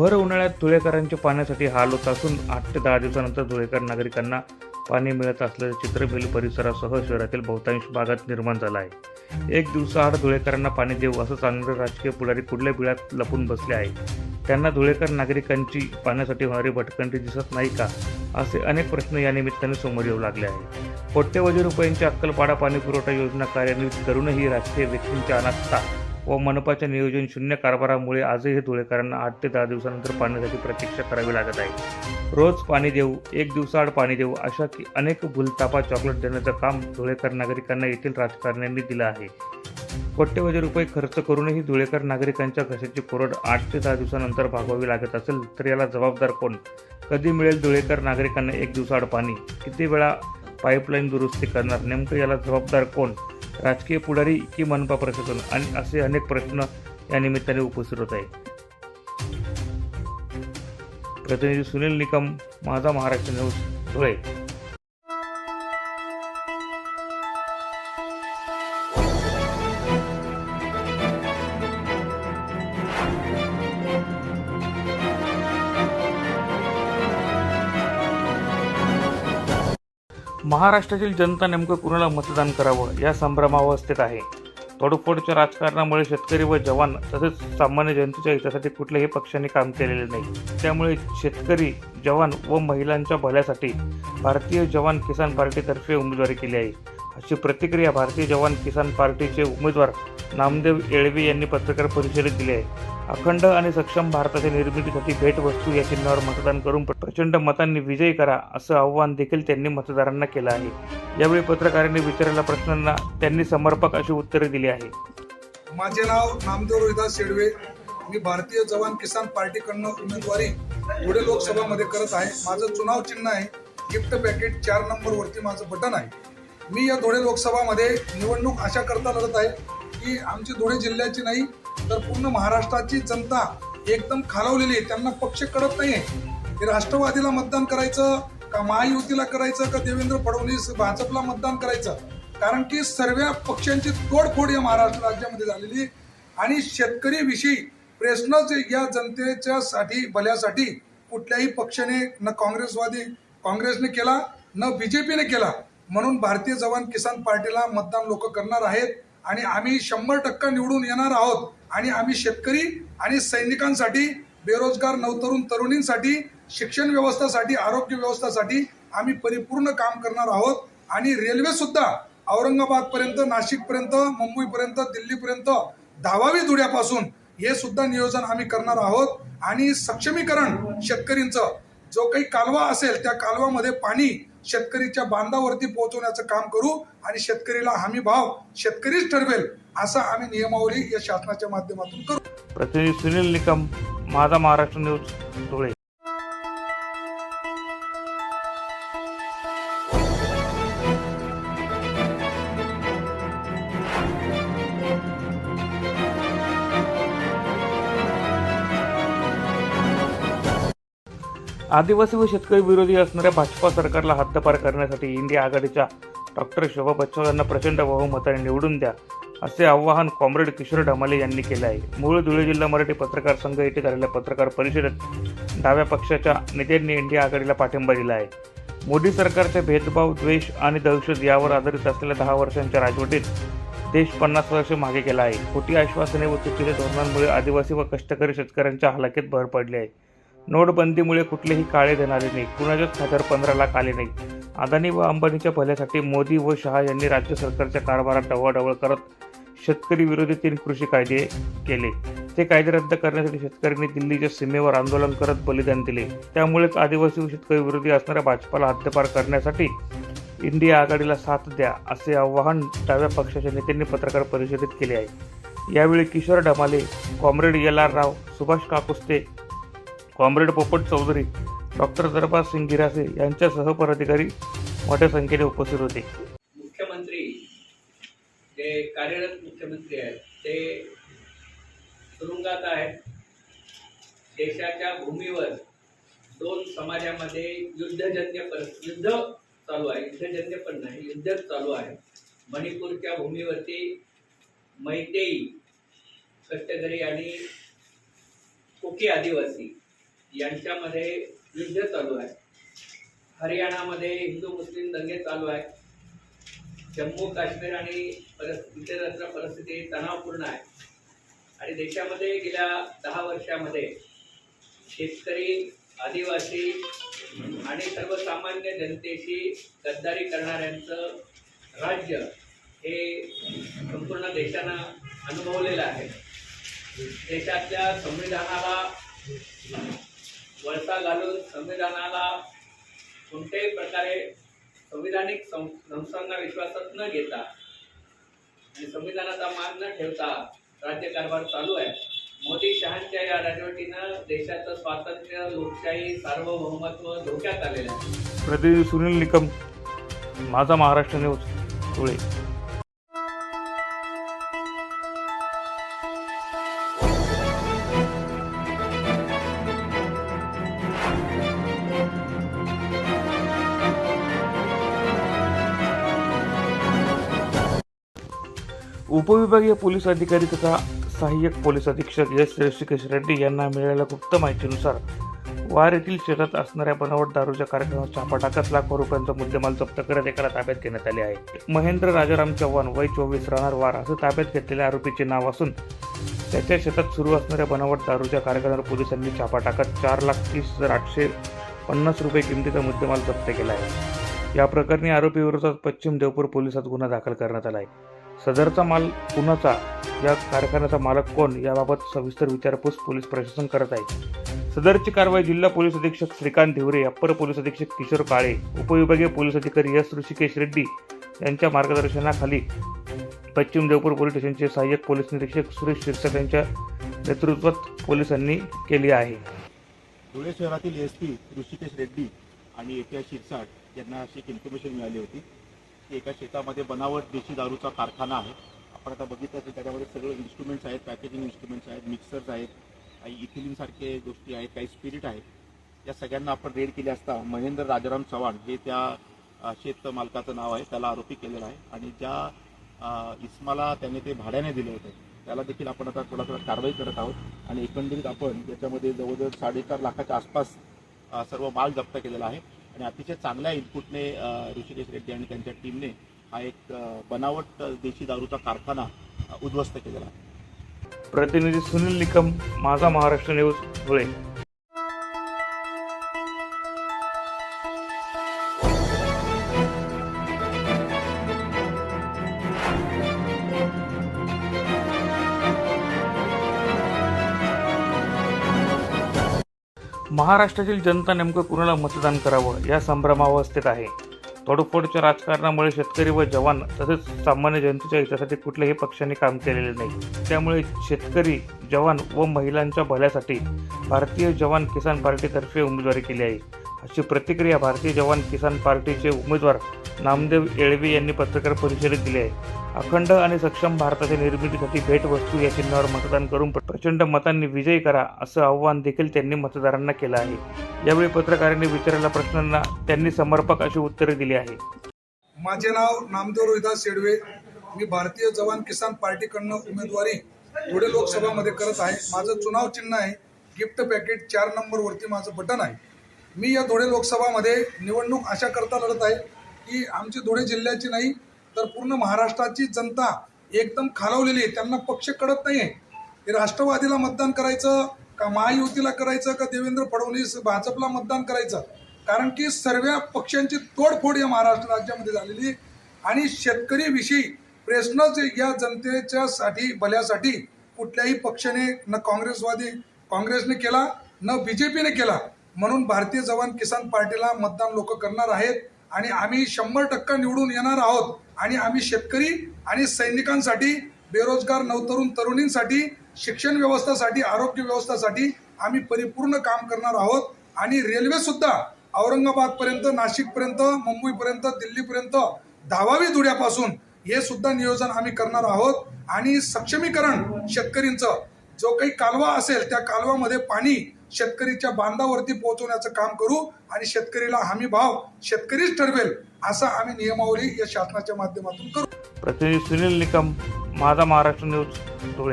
भर उन्हाळ्यात धुळेकरांचे पाण्यासाठी हाल होत असून आठ ते दहा दिवसानंतर धुळेकर नागरिकांना पाणी मिळत असल्याचं चित्र परिसरासह शहरातील बहुतांश भागात निर्माण झालं आहे. एक दिवसाआड धुळेकरांना पाणी देऊ असं सांगणारे राजकीय पुढारी कुठल्या बिळात लपून बसले आहे त्यांना धुळेकर नागरिकांची पाण्यासाठी होणारी भटकंडी दिसत नाही का? असे अनेक प्रश्न या निमित्ताने समोर येऊ लागले आहे कोट्यवधी रुपयांची अक्कलपाडा पाणी पुरवठा योजना कार्यान्वित करूनही राजकीय व्यक्तींची अनास्था व मनपाच्या नियोजन शून्य कारभारामुळे आजही हे धुळेकरांना आठ ते दहा दिवसानंतर पाण्यासाठी प्रतीक्षा करावी लागत आहे. रोज पाणी देऊ एक दिवसाआड पाणी देऊ अशा की अनेक भूलतापा चॉकलेट देण्याचं काम धुळेकर नागरिकांना येथील राजकारण्यांनी दिलं आहे. कोट्यवधी रुपये खर्च करूनही धुळेकर नागरिकांच्या घशाची कोरड आठ ते दहा दिवसानंतर भागवावी लागत असेल तर याला जबाबदार कोण? कधी मिळेल धुळेकर नागरिकांना एक दिवसाआड पाणी? किती वेळा पाईपलाईन दुरुस्ती करणार? नेमकं याला जबाबदार कोण? राजकीय पुढारी की मनपा प्रशासन आणि असे अनेक प्रश्न या निमित्ताने उपस्थित होत आहे प्रतिनिधी सुनील निकम माझा महाराष्ट्र न्यूज धुळे. महाराष्ट्रातील जनता नेमकं कुणाला मतदान करावं या संभ्रमावस्थेत आहे. तोडफोडच्या राजकारणामुळे शेतकरी व जवान तसेच सामान्य जनतेच्या हितासाठी कुठल्याही पक्षाने काम केलेले नाही. त्यामुळे शेतकरी जवान व महिलांच्या भल्यासाठी भारतीय जवान किसान पार्टीतर्फे उमेदवारी केली आहे. अशी प्रतिक्रिया भारतीय जवान किसान पार्टीचे उमेदवार नामदेव येळवी यांनी पत्रकार परिषदेत दिली आहे. अखंड आणि सक्षम भारताच्या निर्मितीसाठी भेटवस्तू या चिन्हावर मतदान करून प्रचंड मतांनी विजयी करा असं आव्हान देखील त्यांनी मतदारांना केलं आहे. यावेळी पत्रकारांनी विचारलेल्या प्रश्नांना त्यांनी समर्पक अशी उत्तरे दिली आहे माझे नाव नामदेव रोहिदास शेडवे मी भारतीय जवान किसान पार्टीकडनं उमेदवारी पुढे लोकसभामध्ये करत आहे. माझं चुनाव चिन्ह आहे. गिफ्ट पॅकेट चार नंबरवरती माझं बटन आहे. मी या धुळे लोकसभामध्ये निवडणूक अशा करता लढत आहे. की आमची धुळे जिल्ह्याची नाही तर पूर्ण महाराष्ट्राची जनता एकदम खालवलेली आहे. त्यांना पक्ष कळत नाही आहे राष्ट्रवादीला मतदान करायचं का महायुतीला करायचं का देवेंद्र फडणवीस भाजपला मतदान करायचं? कारण की सर्व पक्षांची तोडफोड या महाराष्ट्र राज्यामध्ये झालेली आहे. आणि शेतकरीविषयी प्रश्नच या जनतेच्या साठी भल्यासाठी कुठल्याही पक्षाने न काँग्रेसवादी काँग्रेसने केला न बीजेपीने केला. म्हणून भारतीय जवान किसान पार्टीला मतदान लोक करणार आहेत. आणि आम्ही शंभर टक्का निवडून येणार आहोत. आणि आम्ही शेतकरी आणि सैनिकांसाठी बेरोजगार नवतरुण तरुणींसाठी शिक्षण व्यवस्थेसाठी आरोग्य व्यवस्थासाठी आम्ही परिपूर्ण काम करणार आहोत. आणि रेल्वेसुद्धा औरंगाबादपर्यंत नाशिकपर्यंत मुंबईपर्यंत दिल्लीपर्यंत धावावी धुड्यापासून हे सुद्धा नियोजन आम्ही करणार आहोत. आणि सक्षमीकरण शेतकरींचं जो काही कालवा असेल त्या कालवामध्ये पाणी शेतकरीच्या बांधावरती पोहोचवण्याचं काम करू आणि शेतकरीला हमी भाव शेतकरीच ठरवेल असं आम्ही नियमावली या शासनाच्या माध्यमातून करू. प्रतिनिधी सुनील निकम माझा महाराष्ट्र न्यूज धुळे. आदिवासी व शेतकरी विरोधी असणाऱ्या भाजपा सरकारला हद्दपार करण्यासाठी इंडिया आघाडीच्या डॉक्टर शोभा बच्चव यांना प्रचंड बहुमताने निवडून द्या असे आवाहन कॉम्रेड किशोर ढमाले यांनी केले आहे. मूळ धुळे जिल्हा मराठी पत्रकार संघ येथे झालेल्या पत्रकार परिषदेत डाव्या पक्षाच्या नेत्यांनी इंडिया आघाडीला पाठिंबा दिला आहे. मोदी सरकारचे भेदभाव द्वेष आणि दहशत यावर आधारित असलेल्या दहा वर्षांच्या राजवटीत देश पन्नास वर्ष मागे गेला आहे. खोटी आश्वासने व चुकीच्या धोरणांमुळे आदिवासी व कष्टकरी शेतकऱ्यांच्या हलाखीत भर पडली आहे. नोटबंदीमुळे कुठलेही काळे देणारे नाही. कुणाच्याच खात्यावर पंधरा लाख आले नाही. अदानी व अंबानीच्या भल्यासाठी मोदी व शहा यांनी राज्य सरकारच्या कारभारात ढवळाढवळ करत शेतकरी विरोधी तीन कृषी कायदे केले. ते कायदे रद्द करण्यासाठी शेतकऱ्यांनी दिल्लीच्या सीमेवर आंदोलन करत बलिदान दिले. त्यामुळेच आदिवासी व शेतकरी विरोधी असणाऱ्या भाजपाला हद्दपार करण्यासाठी इंडिया आघाडीला साथ द्या असे आवाहन डाव्या पक्षाच्या नेत्यांनी पत्रकार परिषदेत केले आहे. यावेळी Kishor Damale comrade L R Rao Subhash Kakuste comrade Popat Chaudhari doctor Darbar Singh Girase यांच्यासह पदाधिकारी मोठ्या संख्येने उपस्थित होते. मुख्यमंत्री जे कार्यरत मुख्यमंत्री आहेत ते तुरुंगात आहेत. देशाच्या भूमीवर दोन समाजामध्ये युद्धजन्य पर युद्ध चालू आहे. युद्धजन्य पण नाही युद्ध चालू आहे. मणिपूरच्या भूमीवरती मैतेई कष्टकरी आणि कुकी आदिवासी यांच्यामध्ये युद्ध चालू आहे. हरियाणामध्ये हिंदू मुस्लिम दंगे चालू आहे. जम्मू काश्मीर आणि परस इतरत्र परिस्थिती तणावपूर्ण आहे. आणि देशामध्ये गेल्या दहा वर्षामध्ये शेतकरी आदिवासी आणि सर्वसामान्य जनतेशी गद्दारी करणाऱ्यांचं राज्य हे संपूर्ण देशानं अनुभवलेलं आहे. देशातल्या संविधानाला वळसा घालून संविधानाला कोणत्याही प्रकारे संविधानिक सं संस्थांना विश्वासात न घेता आणि संविधानाचा मान न ठेवता राज्यकारभार चालू आहे. मोदी शहांच्या या राजवटीनं देशाचं स्वातंत्र्य लोकशाही सार्वभौमत्व धोक्यात आलेलं आहे. प्रतिनिधी सुनील निकम माझा महाराष्ट्र न्यूज धुळे. उपविभागीय पोलीस अधिकारी तथा सहाय्यक पोलीस अधीक्षक एस ऋषिकेश रेड्डी यांना मिळालेल्या गुप्त माहितीनुसार वार येथील शेतात असणाऱ्या बनावट दारूच्या कारखान्यावर छापा टाकत लाखो रुपयांचा मुद्देमाल जप्त करत एकाला ताब्यात घेण्यात आले आहे. महेंद्र राजाराम चव्हाण वय चोवीस राहणार वार असं ताब्यात घेतलेल्या आरोपीचे नाव असून त्याच्या शेतात सुरू असणाऱ्या बनावट दारूच्या कारखान्यावर पोलिसांनी छापा टाकत चार लाख तीस हजार आठशे पन्नास रुपये किमतीचा मुद्देमाल जप्त केला आहे. या प्रकरणी आरोपीविरोधात पश्चिम देवपूर पोलिसात गुन्हा दाखल करण्यात आला आहे. सदरचा माल कुणाचा या कारखान्याचा मालक कोण याबाबत सविस्तर विचारपूस पोलीस प्रशासन करत आहे. सदरची कारवाई जिल्हा पोलीस अधीक्षक श्रीकांत धिवरे अप्पर पोलीस अधीक्षक किशोर काळे उपविभागीय पोलीस अधिकारी एस ऋषिकेश रेड्डी यांच्या मार्गदर्शनाखाली पश्चिम देवपूर पोलीस स्टेशनचे सहाय्यक पोलीस निरीक्षक सुरेश शिरसाट यांच्या नेतृत्वात पोलिसांनी केली आहे. धुळे शहरातील एस पी ऋषिकेश रेड्डी आणि ए पी आय शिरसाट यांना अशी एक इन्फॉर्मेशन मिळाली होती. की एका शेतामध्ये बनावट देशी दारूचा कारखाना आहे. आपण आता बघितलं असेल त्याच्यामध्ये सगळे इन्स्ट्रुमेंट्स आहेत पॅकेजिंग इन्स्ट्रुमेंट्स आहेत मिक्सर्स आहेत काही इथिलिनसारखे गोष्टी आहेत काही स्पिरिट आहेत. या सगळ्यांना आपण रेड केली असता महेंद्र राजाराम चव्हाण हे त्या शेत मालकाचं नाव आहे त्याला आरोपी केलेला आहे. आणि ज्या इस्माला त्याने ते भाड्याने दिले होते त्याला देखील आपण आता थोडा थोडा कारवाई करत आहोत. आणि एकंदरीत आपण याच्यामध्ये जवळजवळ साडेचार लाखाच्या आसपास सर्व माल जप्त केलेला आहे. आणि अतिशय चांगल्या इनपुटने ऋषिकेश रेड्डी आणि त्यांच्या टीमने हा एक बनावट देशी दारूचा कारखाना उद्ध्वस्त केलेला प्रतिनिधी सुनील निकम माझा महाराष्ट्र न्यूज धुळे. महाराष्ट्रातील जनता नेमकं कुणाला मतदान करावं या संभ्रमावस्थेत आहे. तोडफोडच्या राजकारणामुळे शेतकरी व जवान तसेच सामान्य जनतेच्या हितासाठी कुठल्याही पक्षाने काम केलेले नाही. त्यामुळे शेतकरी जवान व महिलांच्या भल्यासाठी भारतीय जवान किसान पार्टीतर्फे उमेदवारी केली आहे. अशी प्रतिक्रिया भारतीय जवान किसान पार्टीचे उमेदवार नामदेव येळवे यांनी पत्रकार परिषदेत दिली आहे. अखंड आणि सक्षम भारताच्या निर्मितीसाठी भेटवस्तू या चिन्हावर मतदान करून प्रचंड मतांनी विजयी करा असं आव्हान देखील त्यांनी मतदारांना केलं आहे. यावेळी पत्रकारांनी विचारलेल्या प्रश्नांना त्यांनी समर्पक अशी उत्तरे दिली आहे माझे नाव नामदेव रोहिदास शेडवे मी भारतीय जवान किसान पार्टीकडनं उमेदवारी धुळे लोकसभामध्ये करत आहे. माझं चुनाव चिन्ह आहे. गिफ्ट पॅकेट चार नंबरवरती माझं बटन आहे. मी या धुळे लोकसभामध्ये निवडणूक अशा करता लढत आहे. की आमची धुळे जिल्ह्याची नाही तर पूर्ण महाराष्ट्राची जनता एकदम खालावलेली आहे. त्यांना पक्ष कळत नाही आहे राष्ट्रवादीला मतदान करायचं का महायुतीला करायचं का देवेंद्र फडणवीस भाजपला मतदान करायचं? कारण की सर्व पक्षांची तोडफोड या महाराष्ट्र राज्यामध्ये झालेली आहे. आणि शेतकरीविषयी प्रश्नच या जनतेच्या साठी भल्यासाठी कुठल्याही पक्षाने न काँग्रेसवादी काँग्रेसने केला न बी जे पीने केला. म्हणून भारतीय जवान किसान पार्टीला मतदान लोक करणार आहेत. आणि आम्ही शंभर टक्का निवडून येणार आहोत. आणि आम्ही शेतकरी आणि सैनिकांसाठी बेरोजगार नवतरुण तरुणींसाठी शिक्षण व्यवस्थेसाठी आरोग्य व्यवस्थेसाठी आम्ही परिपूर्ण काम करणार आहोत. आणि रेल्वेसुद्धा औरंगाबादपर्यंत नाशिकपर्यंत मुंबईपर्यंत दिल्लीपर्यंत धावावी धुड्यापासून हे सुद्धा नियोजन आम्ही करणार आहोत. आणि सक्षमीकरण शेतकरींचं जो काही कालवा असेल त्या कालवामध्ये पाणी शेतकरीच्या बांधावरती पोहोचवण्याचं काम करू आणि शेतकरीला हमी भाव शेतकरीच ठरवेल असा आम्ही नियमावली या शासनाच्या माध्यमातून करू. प्रतिनिधी सुनील निकम माझा महाराष्ट्र न्यूज धुळे.